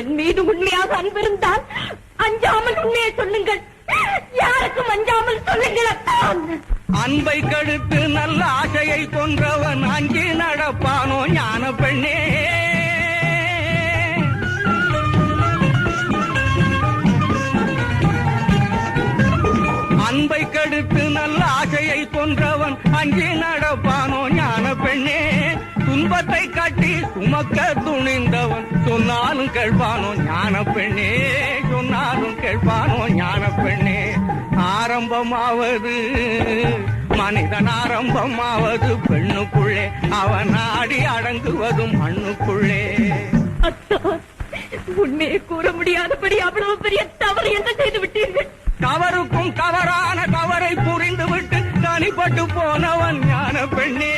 என் மீது உண்மையாக அன்பிருந்தால் அஞ்சாமல் உண்மையை சொல்லுங்கள். யாருக்கும் அஞ்சாமல் சொல்லுங்கள் அன்பை கடுத்து நல்ல ஆசையை கொன்றவன் அங்கே நடப்பானோ ஞான பெண்ணே. அன்பை கடுத்து நல்ல ஆசையை கொன்றவன் துன்பத்தை காட்டி சுமக்க துணிந்தவன். சொன்னாலும் கேட்பானோ ஞான பெண்ணே சொன்னாலும் கேட்பானோ ஞான பெண்ணே. ஆரம்பமாவது மனிதன் ஆரம்பமாவது பெண்ணுக்குள்ளே அவன் ஆடி அடங்குவதும் மண்ணுக்குள்ளே. உண்மையை கூற முடியாதபடி அவ்வளவு பெரிய தவறு என்ன செய்து விட்டீர்கள்? தவறுக்கும் தவறான தவறை புரிந்துவிட்டு தனிப்பட்டு போனவன் ஞான பெண்ணே.